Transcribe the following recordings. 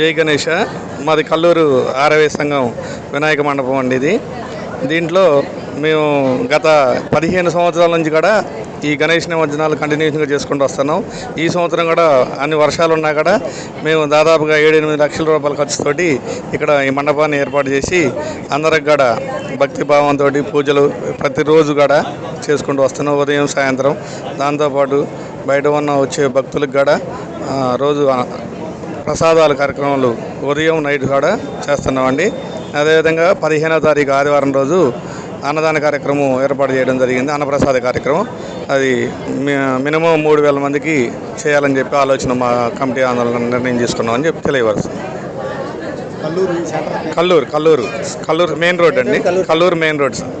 జై గణేష. మాది కల్లూరు ఆరవై సంఘం వినాయక మండపం అండి ఇది. దీంట్లో మేము గత పదిహేను సంవత్సరాల నుంచి కూడా ఈ గణేష్ నిమజ్జనాలు కంటిన్యూషన్గా చేసుకుంటూ వస్తున్నాం. ఈ సంవత్సరం కూడా అన్ని వర్షాలు ఉన్నా కూడా మేము దాదాపుగా ఏడు ఎనిమిది లక్షల రూపాయల ఖర్చుతోటి ఇక్కడ ఈ మండపాన్ని ఏర్పాటు చేసి అందరికి కూడా భక్తి భావంతో పూజలు ప్రతిరోజు కూడా చేసుకుంటూ వస్తున్నాం ఉదయం సాయంత్రం. దాంతోపాటు బయట ఉన్న వచ్చే భక్తులకు కూడా రోజు ప్రసాదాల కార్యక్రమాలు ఉదయం నైట్ కూడా చేస్తున్నామండి. అదేవిధంగా పదిహేనో తారీఖు ఆదివారం రోజు అన్నదాన కార్యక్రమం ఏర్పాటు చేయడం జరిగింది. అన్నప్రసాద కార్యక్రమం. అది మినిమం మూడు వేల మందికి చేయాలని చెప్పి ఆలోచన మా కమిటీ ఆందోళన నిర్ణయం తీసుకున్నామని చెప్పి తెలియవరుస్తుంది కల్లూరు కల్లూరు కల్లూరు మెయిన్ రోడ్ అండి. Kalluru main road sir.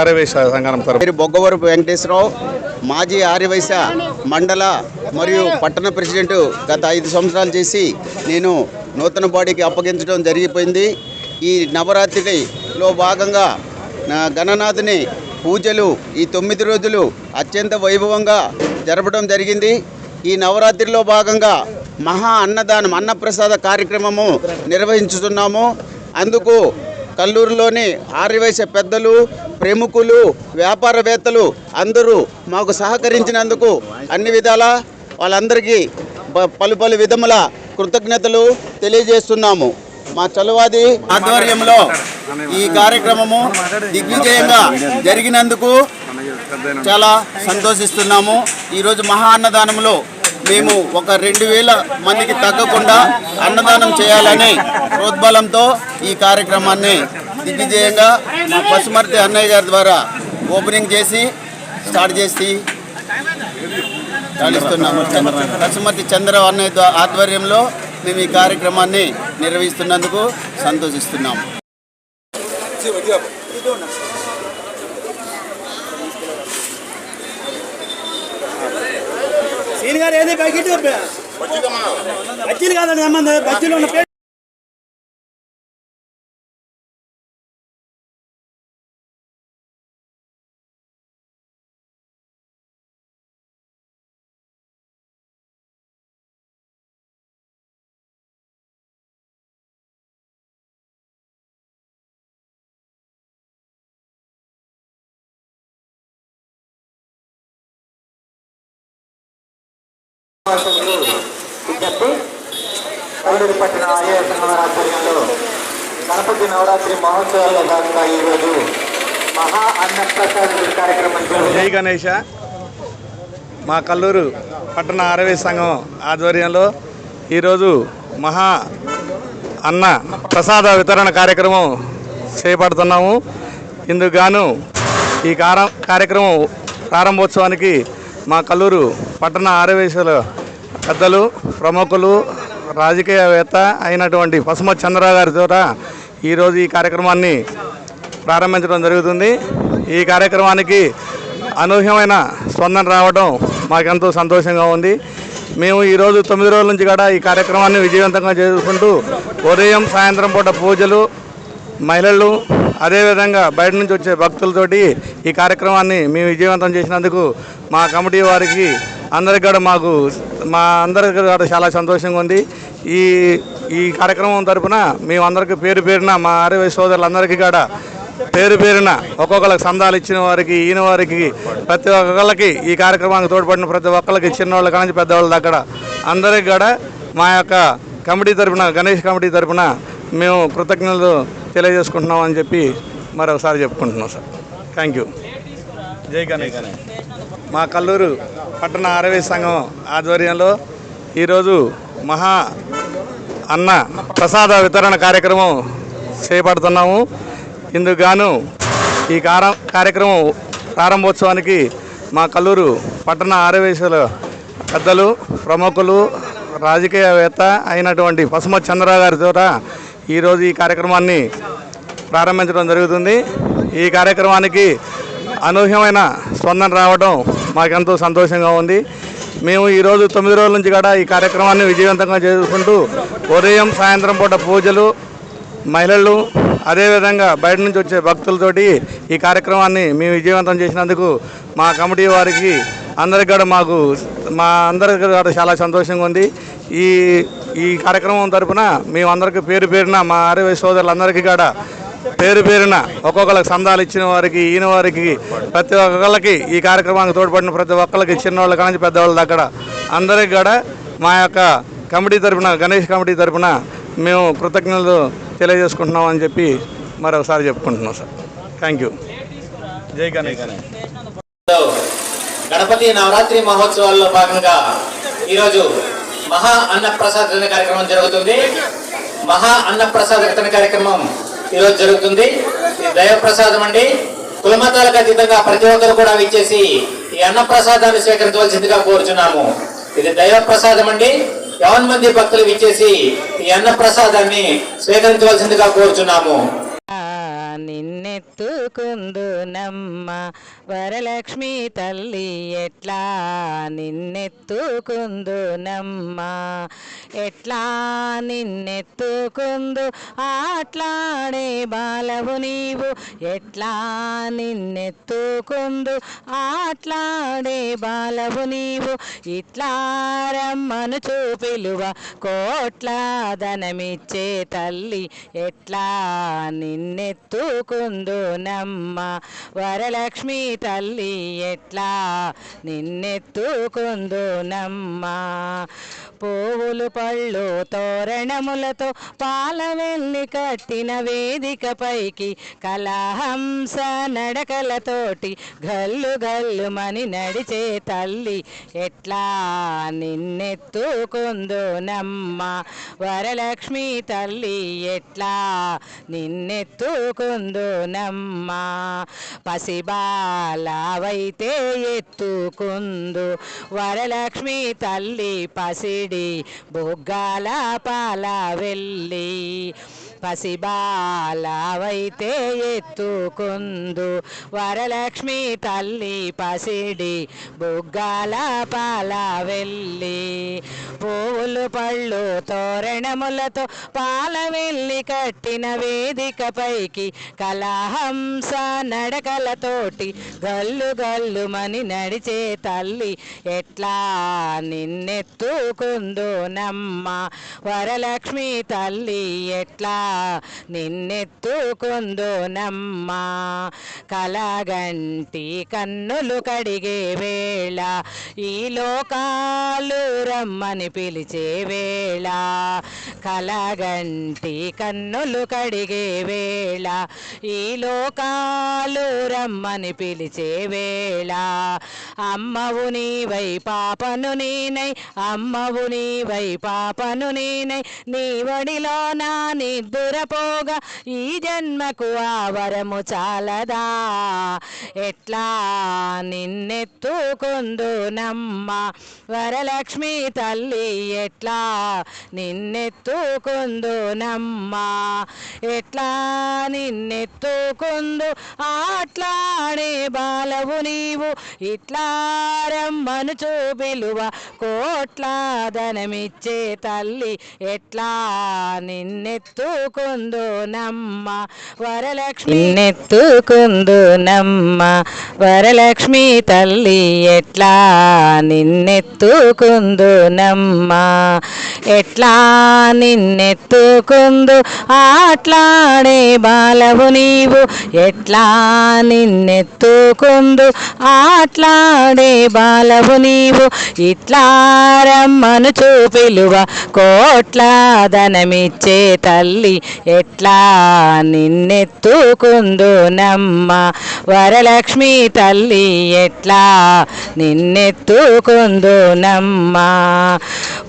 Arya Vysya సంఘం తరపు బొగ్గవరపు వెంకటేశ్వరరావు మాజీ ఆర్యవైశ్య మండల మరియు పట్టణ ప్రెసిడెంట్ గత ఐదు సంవత్సరాలు చేసి నేను నూతన బాడీకి అప్పగించడం జరిగిపోయింది. ఈ నవరాత్రిలో భాగంగా నా గణనాథుని పూజలు ఈ తొమ్మిది రోజులు అత్యంత వైభవంగా జరపడం జరిగింది. ఈ నవరాత్రిలో భాగంగా మహా అన్నదానం అన్నప్రసాద కార్యక్రమము నిర్వహించుతున్నాము. అందుకు కల్లూరులోని ఆర్యవైశ్య పెద్దలు ప్రముఖులు వ్యాపారవేత్తలు అందరూ మాకు సహకరించినందుకు అన్ని విధాల వాళ్ళందరికీ ప- పలు పలు విధముల కృతజ్ఞతలు తెలియజేస్తున్నాము. మా చలువాది ఆధ్వర్యంలో ఈ కార్యక్రమము దిగ్విజయంగా జరిగినందుకు చాలా సంతోషిస్తున్నాము. ఈరోజు మహా అన్నదానంలో మేము ఒక రెండు వేల మందికి తగ్గకుండా అన్నదానం చేయాలని ప్రోద్బలంతో ఈ కార్యక్రమాన్ని దిగ్విజయంగా మా పశుమర్తి అన్నయ్య గారి ద్వారా ఓపెనింగ్ చేసి స్టార్ట్ చేసి చాలిస్తున్నాము పశుమర్తి చంద్ర అన్నయ్య ఆధ్వర్యంలో మేము ఈ కార్యక్రమాన్ని నిర్వహిస్తున్నందుకు సంతోషిస్తున్నాము సీన్ గారు ఏది బకెట్ బజ్జీలు కాదండి ఏమంది బజ్జీలు ఉన్న విజ్ఞప్తి. కల్లూరు పట్టణ ఆలయ సంఘం ఆధ్వర్యంలో గణపతి నవరాత్రి మహోత్సవాల్లో భాగంగా ఈరోజు మహా అన్నప్రసాద కార్యక్రమం జై గణేష. మా కల్లూరు పట్టణ ఆరవే సంఘం ఆధ్వర్యంలో ఈరోజు మహా అన్న ప్రసాద వితరణ కార్యక్రమం చేపడుతున్నాము. ఇందుకు గాను ఈ కార్యక్రమం ప్రారంభోత్సవానికి మా కల్లూరు పట్టణ ఆరవేశుల పెద్దలు ప్రముఖులు రాజకీయవేత్త అయినటువంటి పసుమ చంద్రరావు గారి ద్వారా ఈరోజు ఈ కార్యక్రమాన్ని ప్రారంభించడం జరుగుతుంది. ఈ కార్యక్రమానికి అనూహ్యమైన స్పందన రావడం మాకెంతో సంతోషంగా ఉంది. మేము ఈరోజు తొమ్మిది రోజుల నుంచి కూడా ఈ కార్యక్రమాన్ని విజయవంతంగా చేసుకుంటూ ఉదయం సాయంత్రం పూట పూజలు మహిళలు అదేవిధంగా బయట నుంచి వచ్చే భక్తులతోటి ఈ కార్యక్రమాన్ని మేము విజయవంతం చేసినందుకు మా కమిటీ వారికి అందరికి కూడా మాకు మా అందరికి కూడా చాలా సంతోషంగా ఉంది. ఈ ఈ కార్యక్రమం తరపున మేమందరికీ పేరు పేరున మా ఆర్యవై సోదరులందరికీ కూడా పేరు పేరున ఒక్కొక్కరికి సందాలు ఇచ్చిన వారికి ఈయన వారికి ప్రతి ఒక్కళ్ళకి ఈ కార్యక్రమానికి తోడ్పడిన ప్రతి ఒక్కరికి చిన్నవాళ్ళ కానీ పెద్దవాళ్ళ దగ్గర అందరికి కూడా మా యొక్క కమిటీ తరపున గణేష్ కమిటీ తరపున మేము కృతజ్ఞతలు తెలియజేసుకుంటున్నాం అని చెప్పి మరొకసారి చెప్పుకుంటున్నాం సార్. థ్యాంక్ యూ జై గణేష్. మా కల్లూరు పట్టణ ఆరవై సంఘం ఆధ్వర్యంలో ఈరోజు మహా అన్న ప్రసాద వితరణ కార్యక్రమం చేపడుతున్నాము. ఇందుకు గాను ఈ కార్యక్రమం ప్రారంభోత్సవానికి మా కల్లూరు పట్టణ ఆరవేశాల పెద్దలు ప్రముఖులు రాజకీయవేత్త అయినటువంటి పసుమ చంద్రరావు గారి ద్వారా ఈరోజు ఈ కార్యక్రమాన్ని ప్రారంభించడం జరుగుతుంది. ఈ కార్యక్రమానికి అనూహ్యమైన స్పందన రావడం మాకెంతో సంతోషంగా ఉంది. మేము ఈరోజు తొమ్మిది రోజుల నుంచి కూడా ఈ కార్యక్రమాన్ని విజయవంతంగా చేసుకుంటూ ఉదయం సాయంత్రం పూట పూజలు మహిళలు అదేవిధంగా బయట నుంచి వచ్చే భక్తులతోటి ఈ కార్యక్రమాన్ని మేము విజయవంతం చేసినందుకు మా కమిటీ వారికి అందరికి కూడా మాకు మా అందరికి కూడా చాలా సంతోషంగా ఉంది. ఈ ఈ కార్యక్రమం తరపున మేమందరికీ పేరు పేరున మా ఆర్యవై సోదరులందరికీ కూడా పేరు పేరున ఒక్కొక్కరికి సందాలు ఇచ్చిన వారికి ఈయన వారికి ప్రతి ఒక్కళ్ళకి ఈ కార్యక్రమానికి తోడ్పడిన ప్రతి ఒక్కరికి చిన్నవాళ్ళ కానీ పెద్దవాళ్ళ దగ్గర అందరికి కూడా మా యొక్క కమిటీ తరపున గణేష్ కమిటీ తరఫున మేము కృతజ్ఞతలు తెలియజేసుకుంటున్నాం అని చెప్పి మరొకసారి చెప్పుకుంటున్నాం సార్. థ్యాంక్ యూ జై గణేష్. గణపతి నవరాత్రి మహోత్సవాల్లో భాగంగా ఈరోజు మహా అన్నప్రసాద కార్యక్రమం జరుగుతుంది. మహా అన్నప్రసాద కార్యక్రమం ఈరోజు జరుగుతుంది. ఇది దైవ ప్రసాదం అండి. కులమతాలకు అతీతంగా ప్రతి ఒక్కరు కూడా విచ్చేసి ఈ అన్న ప్రసాదాన్ని స్వీకరించవలసిందిగా కోరుచున్నాము. ఇది దైవ ప్రసాదం అండి. యవన్ మంది భక్తులు విచ్చేసి ఈ అన్న ప్రసాదాన్ని స్వీకరించవలసిందిగా కోరుచున్నాము. నిన్నెత్తుకుందు నమ్మ వరలక్ష్మి తల్లి ఎట్లా నిన్నెత్తుకుందు నమ్మ ఎట్లా నిన్నెత్తుకుందు ఆట్లాడే బాలవు నీవు. ఎట్లా నిన్నెత్తుకుందు ఆట్లాడే బాలవు నీవు. ఇట్లా రమ్మను చూపిలువ కోట్ల ధనమిచ్చే తల్లి. ఎట్లా నిన్నెత్తు నమ్మ వరలక్ష్మి తల్లి ఎట్లా నిన్నెత్తుకుందు నమ్మ పళ్ళు తోరణములతో పాల వెళ్ళి కట్టిన వేదికపైకి కలహంస నడకలతోటి గల్లు గల్లు మని నడిచే తల్లి ఎట్లా నిన్నెత్తుకుందు నమ్మ వరలక్ష్మి తల్లి ఎట్లా నిన్నెత్తుకుందు నమ్మ పసిబాలవైతే ఎత్తుకుందు. వరలక్ష్మి తల్లి పసి బుగ్గాల పాల వెళ్ళి పసిబాలవైతే ఎత్తుకుందు. వరలక్ష్మి తల్లి పసిడి బుగ్గాల పాల వెళ్ళి పువ్వులు పళ్ళు తోరణములతో పాల వెళ్ళి కట్టిన వేదికపైకి కలహంస నడకలతోటి గల్లు గల్లు మని నడిచే తల్లి ఎట్లా నిన్నెత్తుకుందు నమ్మ వరలక్ష్మి తల్లి ఎట్లా నిన్నెత్తుకుందునమ్మ. కలగంటి కన్నులు కడిగే వేళ ఈ లోకాలు రమ్మని పిలిచే వేళ. కలగంటి కన్నులు కడిగే వేళ ఈ లోకాలు రమ్మని పిలిచే వేళ. అమ్మవు నీవై పాపను నేనై అమ్మవు నీవై పాపను నేనై నీ వడిలో నా నిద్ర నిద్దురపోగా ఈ జన్మకు ఆ వరము చాలదా? ఎట్లా నిన్నెత్తుకుందునమ్మ వరలక్ష్మి తల్లి? ఎట్లా నిన్నెత్తుకుందునమ్మ? ఎట్లా నిన్నెత్తుకుందు? ఆట్లాడే బాలవు నీవు. ఇట్లా రమ్మను చూపిలువ కోట్లా ధనమిచ్చే తల్లి. ఎట్లా నిన్నెత్తు నెత్తుకుందు నమ్మ వరలక్ష్మి. నెత్తుకుందు నమ్మ వరలక్ష్మి తల్లి ఎట్లా? నిన్నెత్తుకుందు నమ్మ ఎట్లా? నిన్నెత్తుకుందు ఆట్లాడే బాలవు నీవు ఎట్లా? నిన్నెత్తుకుందు ఆట్లాడే బాలవు నీవు ఇట్లా? రమ్మను చూపిలువ కోట్ల ధనమిచ్చే తల్లి ఎట్లా నిన్నెత్తుకుందునమ్మ? వరలక్ష్మి తల్లి ఎట్లా నిన్నెత్తుకుందునమ్మ?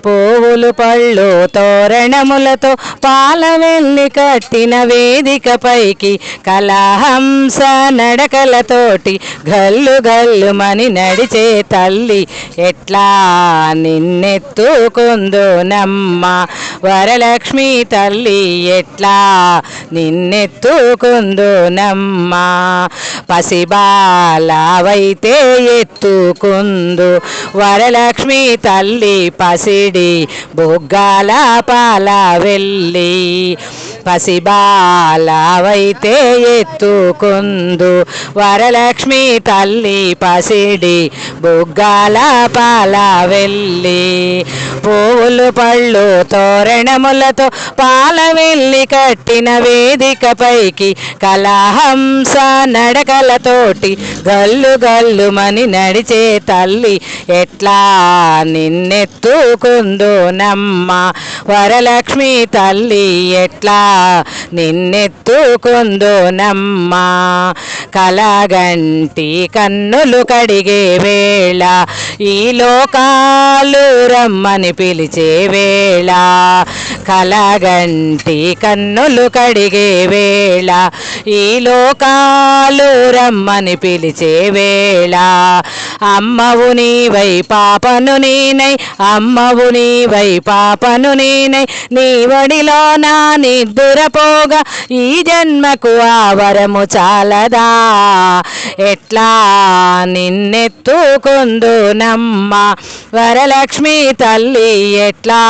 పువ్వులు పళ్ళు తోరణములతో పాల వెళ్ళి కట్టిన వేదికపైకి కలహంస నడకలతోటి గల్లు గల్లు మని నడిచే తల్లి ఎట్లా నిన్నెత్తుకుందునమ్మ? వరలక్ష్మి తల్లి ఎట్లా నిన్నెత్తుకుందు నమ్మ పసిబాలవైతే ఎత్తుకుందు. వరలక్ష్మి తల్లి పసిడి బుగ్గాల పాల వెళ్ళి పసిబాలవైతే ఎత్తుకుందు. వరలక్ష్మి తల్లి పసిడి బొగ్గాల పాల వెళ్ళి పువ్వులు పళ్ళు తోరణములతో పాల వెళ్ళి కట్టిన వేదిక పైకి కలహంస నడకలతోటి గల్లు గల్లుమని నడిచే తల్లి ఎట్లా నిన్నెత్తుకుందు నమ్మ. వరలక్ష్మి తల్లి ఎట్లా నిన్నెత్తుకుందు నమ్మ. కలగంటి కన్నులు కడిగే వేళ ఈ లోకాలు రమ్మని పిలిచే వేళ. కలగంటి కన్నులు కడిగే వేళ ఈ లోకాలు రమ్మని పిలిచే వేళ. అమ్మవు నీవై పాపను నేనై అమ్మవు నీవై పాపను నేనై నీ వడిలో నా నిద్దురపోగా ఈ జన్మకు ఆవరము చాలదా? ఎట్లా నిన్నెత్తుకుందునమ్మ? వరలక్ష్మి తల్లి ఎట్లా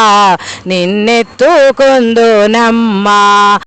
నిన్నెత్తుకుందునమ్మ? నమ్మ